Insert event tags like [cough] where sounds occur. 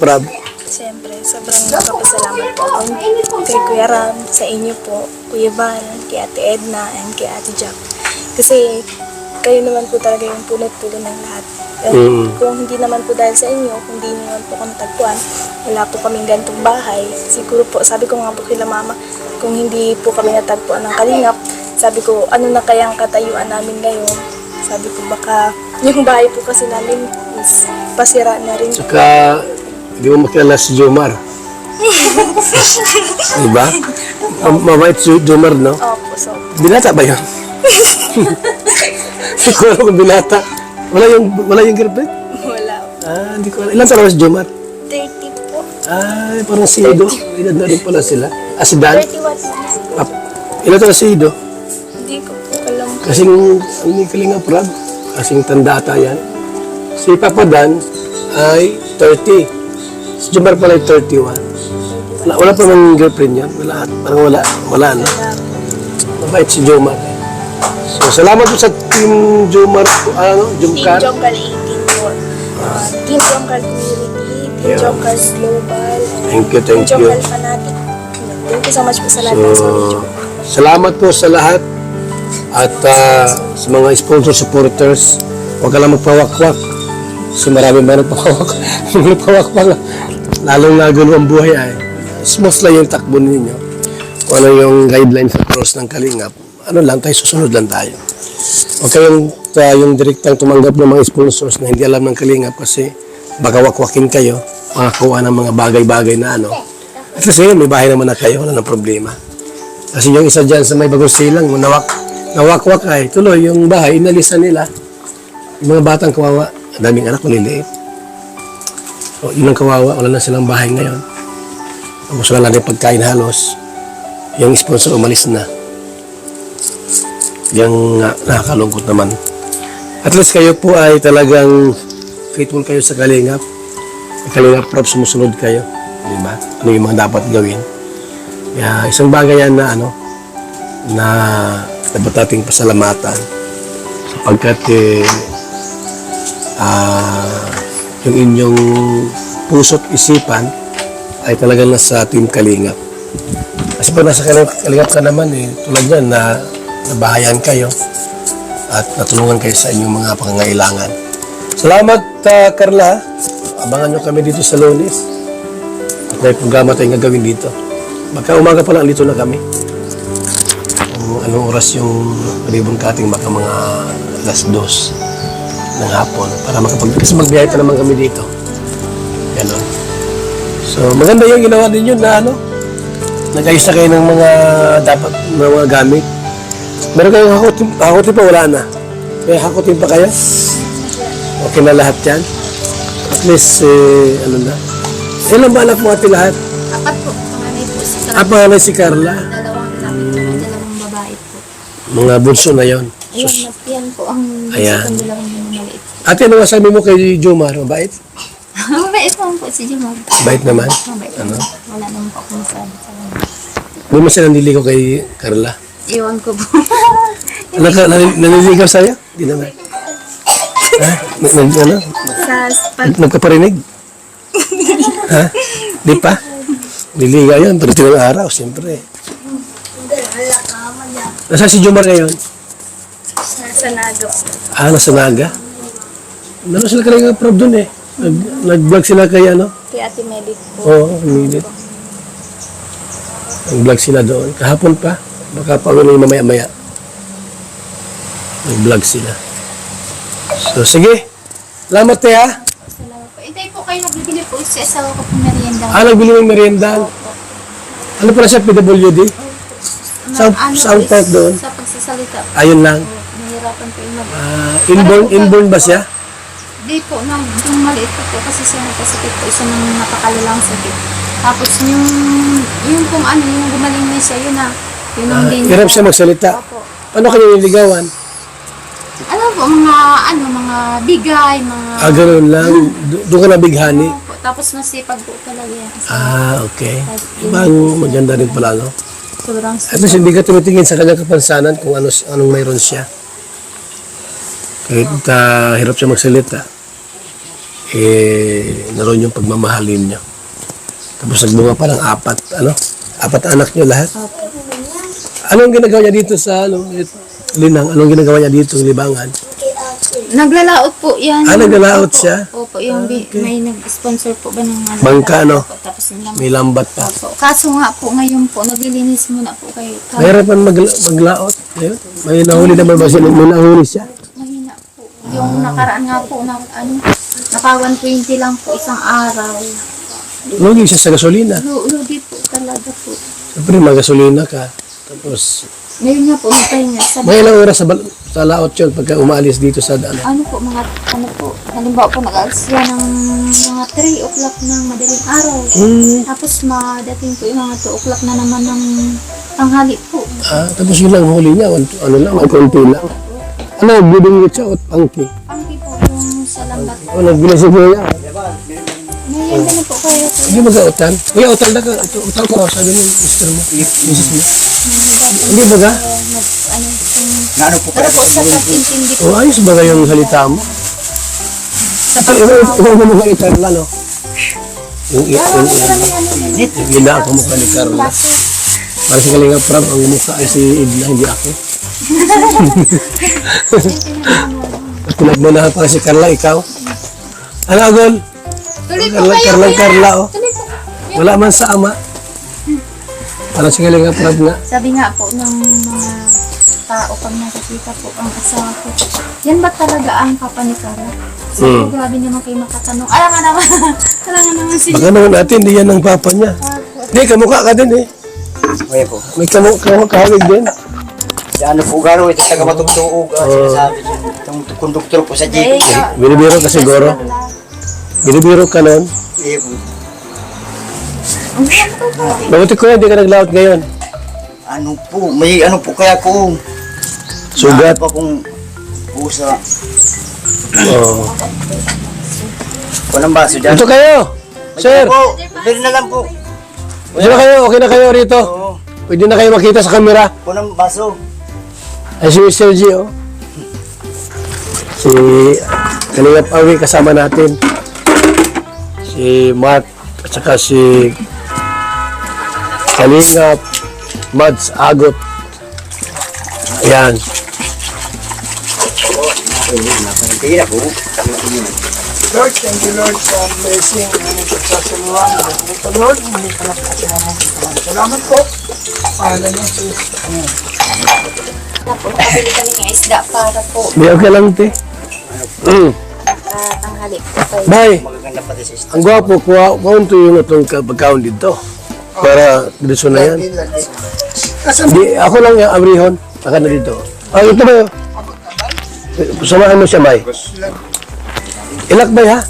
Prab. Siyempre, sobrang nakapasalamat po ako kay Kuya Ram, sa inyo po, Kuya Van, kay Ate Edna, and kay Ate Jack. Kasi kayo naman po talaga yung punot-pulo ng lahat. Eh, Mm. Kung hindi naman po dahil sa inyo, kung hindi niyo naman po kami tagpuan, wala po kaming gantong bahay. Siguro po, sabi ko nga po kila mama, kung hindi po kami natagpuan ng kalingap, sabi ko, ano na kayang katayuan namin ngayon? Sabi ko, baka yung bahay po kasi namin is pasira na rin. Tsaka, hindi mo makilala si Jomar. [laughs] diba? Ma- Mabait si Jomar, no? Opo, so, Binata ba yun? Hindi ko alam kung binata. Wala yung, wala yung girlfriend? wala. Ah, hindi ko alam. Ilan taon na si Jomar? 30 po. Ay, parang si Ido. Ilan na rin pala sila. Ah, si Dan? 31 po. Ah, ilan taon na si Ido? Hindi ko po alam. Kasing, ang ni Kalinga Prab, kasing tanda ata yan. Si Papa Dan ay 30. Si Jomar pala ay 31. Wala, wala pa mang girlfriend yan. Wala, parang wala. Wala na. Mabait si Jomar. So, salamat po sa Team Jomar, ano, Team Jomcar. Jomcar 18 po. Uh, Team Jomcar Community, Team Yeah. Jomcar Global, Thank you, thank Team you. Jomcar Fanatic. Thank you so much po sa lahat So, Jomcar. salamat po sa lahat. At ah, sa mga sponsor supporters, huwag ka lang magpawakwak. Kasi marami ba [laughs] nagpawak? nagpawak pa nga. Lalong nagulo ang buhay ay. Smooth lang yung takbo ninyo. Kung ano yung guidelines sa cross ng Kalingap, ano lang tayo, susunod lang tayo. Huwag kayong uh, yung direktang tumanggap ng mga sponsors na hindi alam ng Kalingap kasi baka wakwakin kayo, makakuha ng mga bagay-bagay na ano. At kasi may bahay naman na kayo, wala nang problema. Kasi yung isa dyan sa may bagong silang, nawak, nawakwak ay, tuloy yung bahay, inalisan nila. Yung mga batang kawawa, daming anak, maliliit. So, yun ang kawawa, wala na silang bahay ngayon. Tapos wala na rin pagkain halos. Yung sponsor umalis na. Yung nga, nakakalungkot naman. At least kayo po ay talagang faithful kayo sa kalingap. Kalingap prop sumusunod kayo. Di ba? Ano yung mga dapat gawin. Kaya isang bagay yan na ano, na dapat nating pasalamatan. Sapagkat eh, ah, yung inyong puso't isipan ay talagang nasa Team Kalingap. Kasi pag nasa Kalingap, Kalingap ka naman eh, tulad yan na nabahayan kayo at natulungan kayo sa inyong mga pangangailangan. Salamat, ah, Carla. Abangan nyo kami dito sa Lunes. At may programa tayong gagawin dito. Baka umaga pa lang dito na kami. Kung anong oras yung ribon cutting, baka mga alas dos ng hapon para makapag... Kasi magbiyahe pa naman kami dito. Ganon. So, maganda yung ginawa ninyo na ano, nag-ayos na kayo ng mga dapat ng mga gamit. Meron kayong hakutin, hakutin pa, wala na. May hakutin pa kayo? Okay na lahat yan? At least, eh, ano na. Ilan ba anak mo ate lahat? Apat po, panganay po sa Ah, pangalan si Carla. dalawang dalawang babae po. Mga bunso na yon. Ayun, na, yan po ang Ayan. sa maliit. Ate, ano masabi mo kay Jomar? Mabait? [laughs] Mabait naman po si Jimog. Mabait naman? Mabait Ano? naman. Wala naman po akong sabi sa kanya. Hindi mo siya nandiligaw kay Carla? Iwan ko po. [laughs] Naka, nan- naniligaw sa'yo? Hindi naman. ha? Nag, nag, ano? Sa Nagkaparinig? [laughs] ha? Di pa? Niligaw yun, pero tinang araw, siyempre. Nasaan si Jomar ngayon? Sa Naga po. Ah, nasa Naga. Naroon sila kanina prob dun eh. Nag, nag-vlog sila kay ano? Kay Ate Medit po. Oo, oh, minute. Nag-vlog sila doon. Kahapon pa. Baka pa ulo yung mamaya-maya. Nag-vlog sila. So, sige. Salamat te ha. Salamat po. Itay po kayo nagbibili po sa asawa ko po merienda. Ah, nagbili ng merienda. Ano pala siya, PWD? Saan- saan is- part doon? Sa pagsasalita. Ayun lang. Nahirapan po yung mag... Ah, inborn, inborn ba siya? Di po, nang yung maliit po po kasi siya nagkasakit po, isa ng napakalalang sakit. Tapos yung, yung kung ano, yung gumaling na siya, yun na, yun ang din. hirap siya magsalita. Opo. Paano kayo niligawan? Ano po, mga, ano, mga bigay, mga... Ah, ganun lang. Do- Doon ka nabighani. Opo, Tapos nasipag po talaga yan. So, Ah, okay. Bang maganda rin pala, no? sobrang At least hindi ka tumitingin sa kanyang kapansanan kung ano, anong mayroon siya. Kahit ah, hirap siya magsalita. eh, naroon yung pagmamahalin niyo. Tapos nagbunga pa ng apat, ano? Apat na anak niyo lahat. Anong ginagawa niya dito sa, ano, dito? Linang, anong ginagawa niya dito sa Libangan? Naglalaot po yan. Ah, naglalaot siya? Opo, yung bi- may nag-sponsor po ba ng ano? Bangka, no? Opo, tapos nilang May lambat pa. Opo. Kaso nga po ngayon po, naglilinis muna po kayo. Mayroon pa magla- maglaot. Ayun. May nahuli naman ba siya? May nahuli siya. Yung nakaraan nga po, na, ano, naka 120 lang po isang araw. Lugi siya sa gasolina. Lu- Lugi po talaga po. Siyempre, magasolina ka. Tapos, Ngayon nga po, nagpahinga. Sabi, may ilang oras sa, bal- sa laot yun pagka umaalis dito sa ano. ano po, mga, ano po, halimbawa po, nag-aalis siya ng mga 3 o'clock ng madaling araw. Hmm. Tapos madating po yung mga 2 o'clock na naman ng tanghali po. Ah, tapos yun lang huli niya. Ano lang, ang konti lang. Ano, budong siya o pangki? Pangki po yung sa lambat. O, nagbili si Kuya. Ngayon din po kayo po. Hindi mag-autan. Kuya, utal na ka. Ito, utal ko. Sabi ng mister mo. Misis mo. Hindi ba ga? Nag, ano, yung, Ano po para po sa pag-intindi po. O, ayos ba yung salita mo? Ito, iba, iba mo mukha ni Carla, no? Yung, yung, yung, yung, yung gina ako mukha ni Carla. Para si Kalinga Prab, ang mukha ay si Edna, hindi ako. Pinagmanahan pa si Carla, ikaw. Ano, Agol? Carla. Carla. Carla, oh. Wala man sa ama. Parang si Kalinga Prab nga. Sabi nga po ng mga tao pag nakikita po ang asawa ko, yan ba talaga ang papa ni Carla? Sabi Hmm. grabe naman kayo makatanong. Alam nga naman, [laughs] alam nga naman si Baka naman natin, hindi yan ang papa niya. Hindi, kamukha ka din eh. Kuya po. May kamukha kahawig din. Si ano po garo, ito taga matugtuog. Uh, sinasabi niya. Itong konduktor po sa jeep. Binibiro ka siguro. Binibiro ka nun. Eh, po. Mabuti ko hindi ka naglaot ngayon. ano po, may ano po kaya ko. Sugat. Ano pa kung pusa. Oh. Walang baso dyan. Ito kayo! Sir! Po, bili na lang po. Ito na kayo, okay na kayo rito. Oo. Pwede na kayo makita sa camera. Walang baso. Ay si Mr. G, oh. Si Kalingap Awi kasama natin. Si Mark at saka si Kalingap Mads Agot. Ayan. Na. Lord, thank you Lord sa blessing na nagsasaluhan. Ito Lord, hindi ka nakasalamat. Salamat po. Pangalan niya Jesus. Amen. Tapos, nakabili kami ng isda para po Di okay lang, te. Mm. uh, tanghali po kayo. Bye. Magaganda pati sa isda. Ang gwapo, kuha, kaunto yung itong pagkaon dito. Para diretso na yan. Di, ako lang yung abrihon. Baka na dito. Ah, ito ba yun? Samahan mo siya, Bay. Ilakbay, ha?